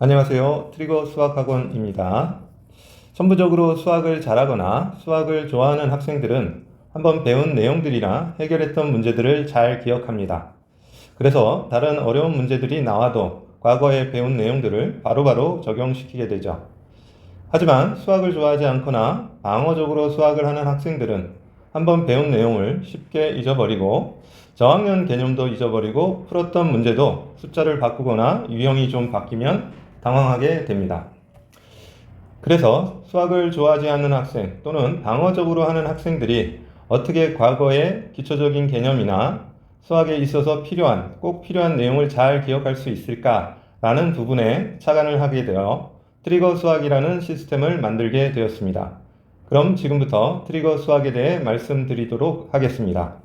안녕하세요. 트리거 수학학원입니다. 선부적으로 수학을 잘하거나 수학을 좋아하는 학생들은 한번 배운 내용들이나 해결했던 문제들을 잘 기억합니다. 그래서 다른 어려운 문제들이 나와도 과거에 배운 내용들을 바로바로 적용시키게 되죠. 하지만 수학을 좋아하지 않거나 방어적으로 수학을 하는 학생들은 한번 배운 내용을 쉽게 잊어버리고 저학년 개념도 잊어버리고 풀었던 문제도 숫자를 바꾸거나 유형이 좀 바뀌면 당황하게 됩니다. 그래서 수학을 좋아하지 않는 학생 또는 방어적으로 하는 학생들이 어떻게 과거의 기초적인 개념이나 수학에 있어서 필요한, 꼭 필요한 내용을 잘 기억할 수 있을까라는 부분에 착안을 하게 되어 트리거 수학이라는 시스템을 만들게 되었습니다. 그럼 지금부터 트리거 수학에 대해 말씀드리도록 하겠습니다.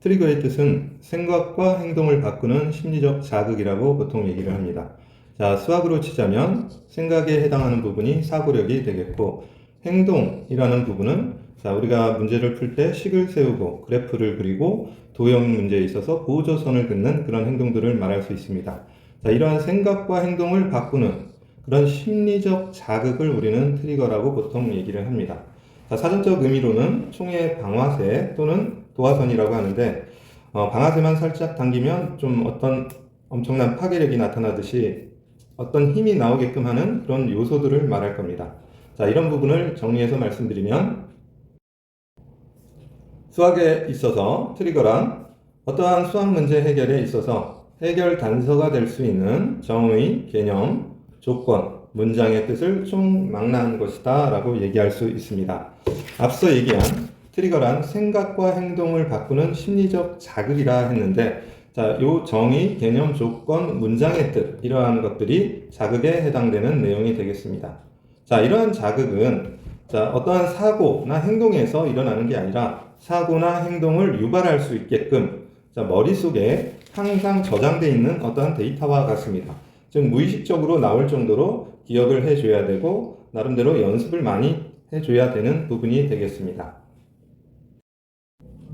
트리거의 뜻은 생각과 행동을 바꾸는 심리적 자극이라고 보통 얘기를 합니다. 자, 수학으로 치자면 생각에 해당하는 부분이 사고력이 되겠고 행동이라는 부분은 자, 우리가 문제를 풀 때 식을 세우고 그래프를 그리고 도형 문제에 있어서 보조선을 긋는 그런 행동들을 말할 수 있습니다. 자, 이러한 생각과 행동을 바꾸는 그런 심리적 자극을 우리는 트리거라고 보통 얘기를 합니다. 자, 사전적 의미로는 총의 방아쇠 또는 도화선이라고 하는데 어, 방아쇠만 살짝 당기면 좀 어떤 엄청난 파괴력이 나타나듯이 어떤 힘이 나오게끔 하는 그런 요소들을 말할 겁니다. 자, 이런 부분을 정리해서 말씀드리면 수학에 있어서 트리거란 어떠한 수학 문제 해결에 있어서 해결 단서가 될 수 있는 정의, 개념, 조건, 문장의 뜻을 총망라한 것이다 라고 얘기할 수 있습니다. 앞서 얘기한 트리거란 생각과 행동을 바꾸는 심리적 자극이라 했는데 자, 요 정의, 개념, 조건, 문장의 뜻 이러한 것들이 자극에 해당되는 내용이 되겠습니다. 자, 이러한 자극은 자, 어떠한 사고나 행동에서 일어나는 게 아니라 사고나 행동을 유발할 수 있게끔 자, 머릿속에 항상 저장되어 있는 어떠한 데이터와 같습니다. 즉 무의식적으로 나올 정도로 기억을 해줘야 되고 나름대로 연습을 많이 해줘야 되는 부분이 되겠습니다.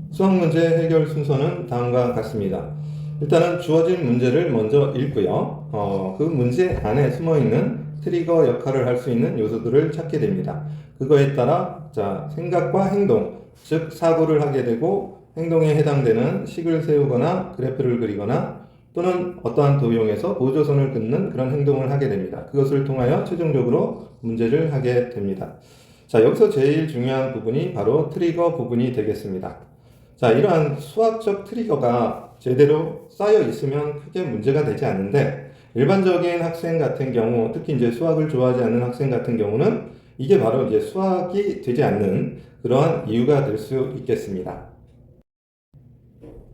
수학 문제 해결 순서는 다음과 같습니다. 일단은 주어진 문제를 먼저 읽고요. 어, 그 문제 안에 숨어 있는 트리거 역할을 할 수 있는 요소들을 찾게 됩니다. 그거에 따라 자 생각과 행동, 즉 사고를 하게 되고 행동에 해당되는 식을 세우거나 그래프를 그리거나 또는 어떠한 도형에서 보조선을 긋는 그런 행동을 하게 됩니다. 그것을 통하여 최종적으로 문제를 하게 됩니다. 자, 여기서 제일 중요한 부분이 바로 트리거 부분이 되겠습니다. 자, 이러한 수학적 트리거가 제대로 쌓여 있으면 크게 문제가 되지 않는데 일반적인 학생 같은 경우, 특히 이제 수학을 좋아하지 않는 학생 같은 경우는 이게 바로 이제 수학이 되지 않는 그러한 이유가 될 수 있겠습니다.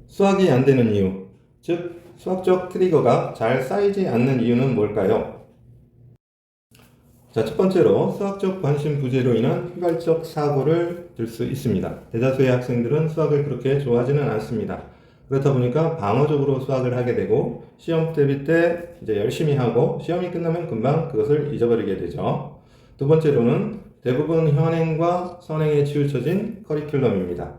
수학이 안 되는 이유, 즉 수학적 트리거가 잘 쌓이지 않는 이유는 뭘까요? 자, 첫 번째로 수학적 관심 부재로 인한 휘발적 사고를 들 수 있습니다. 대다수의 학생들은 수학을 그렇게 좋아하지는 않습니다. 그렇다 보니까 방어적으로 수학을 하게 되고 시험 대비 때 이제 열심히 하고 시험이 끝나면 금방 그것을 잊어버리게 되죠. 두 번째로는 대부분 현행과 선행에 치우쳐진 커리큘럼입니다.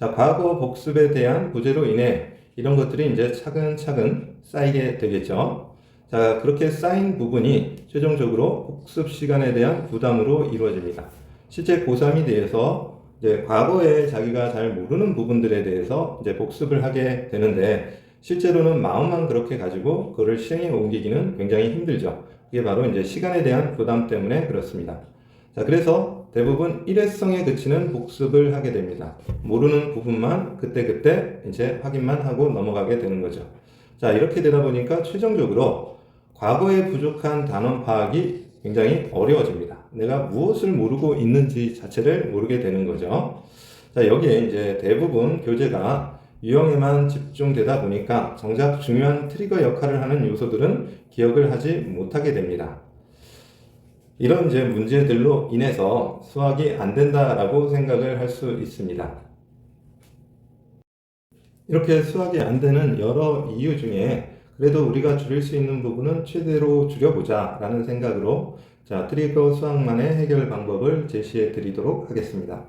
자, 과거 복습에 대한 부재로 인해 이런 것들이 이제 차근차근 쌓이게 되겠죠. 자, 그렇게 쌓인 부분이 최종적으로 복습 시간에 대한 부담으로 이루어집니다. 실제 고3이 돼서 이제 과거에 자기가 잘 모르는 부분들에 대해서 이제 복습을 하게 되는데 실제로는 마음만 그렇게 가지고 그거를 실행에 옮기기는 굉장히 힘들죠. 그게 바로 이제 시간에 대한 부담 때문에 그렇습니다. 자, 그래서 대부분 일회성에 그치는 복습을 하게 됩니다. 모르는 부분만 그때그때 이제 확인만 하고 넘어가게 되는 거죠. 자, 이렇게 되다 보니까 최종적으로 과거에 부족한 단원 파악이 굉장히 어려워집니다. 내가 무엇을 모르고 있는지 자체를 모르게 되는 거죠. 자, 여기에 이제 대부분 교재가 유형에만 집중되다 보니까 정작 중요한 트리거 역할을 하는 요소들은 기억을 하지 못하게 됩니다. 이런 이제 문제들로 인해서 수학이 안 된다라고 생각을 할 수 있습니다. 이렇게 수학이 안 되는 여러 이유 중에 그래도 우리가 줄일 수 있는 부분은 최대로 줄여보자 라는 생각으로 자, 트리거 수학만의 해결 방법을 제시해 드리도록 하겠습니다.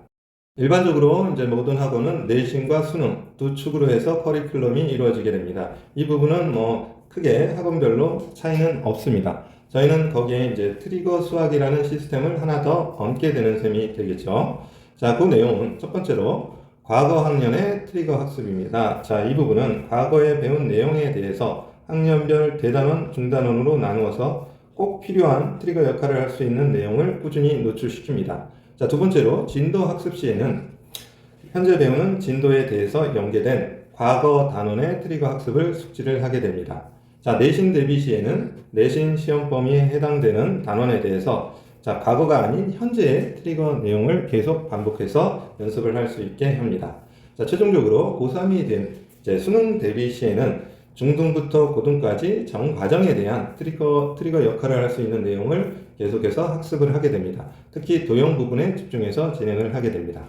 일반적으로 이제 모든 학원은 내신과 수능 두 축으로 해서 커리큘럼이 이루어지게 됩니다. 이 부분은 뭐 크게 학원별로 차이는 없습니다. 저희는 거기에 이제 트리거 수학이라는 시스템을 하나 더 얹게 되는 셈이 되겠죠. 자, 그 내용은 첫 번째로 과거 학년의 트리거 학습입니다. 자, 이 부분은 과거에 배운 내용에 대해서 학년별 대단원, 중단원으로 나누어서 꼭 필요한 트리거 역할을 할 수 있는 내용을 꾸준히 노출시킵니다. 자, 두 번째로 진도 학습 시에는 현재 배우는 진도에 대해서 연계된 과거 단원의 트리거 학습을 숙지를 하게 됩니다. 자, 내신 대비 시에는 내신 시험 범위에 해당되는 단원에 대해서 자, 과거가 아닌 현재의 트리거 내용을 계속 반복해서 연습을 할 수 있게 합니다. 자, 최종적으로 고3이 된 이제 수능 대비 시에는 중등부터 고등까지 전 과정에 대한 트리거, 트리거 역할을 할 수 있는 내용을 계속해서 학습을 하게 됩니다. 특히 도형 부분에 집중해서 진행을 하게 됩니다.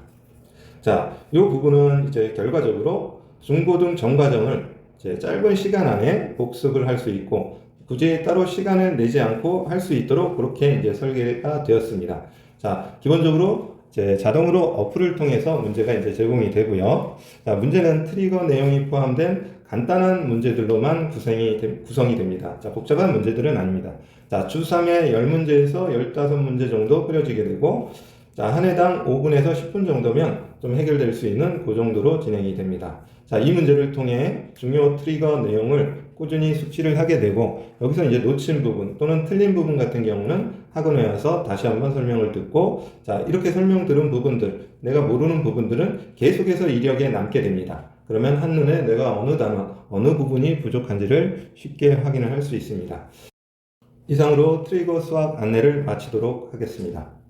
자, 이 부분은 이제 결과적으로 중고등 전 과정을 이제 짧은 시간 안에 복습을 할 수 있고 굳이 따로 시간을 내지 않고 할 수 있도록 그렇게 이제 설계가 되었습니다. 자, 기본적으로 이제 자동으로 어플을 통해서 문제가 이제 제공이 되고요. 자, 문제는 트리거 내용이 포함된 간단한 문제들로만 구성이, 되- 구성이 됩니다. 자, 복잡한 문제들은 아닙니다. 자, 주 3회 10문제에서 15문제 정도 뿌려지게 되고, 자, 한 해당 5분에서 10분 정도면 좀 해결될 수 있는 그 정도로 진행이 됩니다. 자, 이 문제를 통해 중요 트리거 내용을 꾸준히 숙지를 하게 되고, 여기서 이제 놓친 부분 또는 틀린 부분 같은 경우는 학원에 와서 다시 한번 설명을 듣고, 자, 이렇게 설명 들은 부분들, 내가 모르는 부분들은 계속해서 이력에 남게 됩니다. 그러면 한눈에 내가 어느 단원, 어느 부분이 부족한지를 쉽게 확인을 할 수 있습니다. 이상으로 트리거 수학 안내를 마치도록 하겠습니다.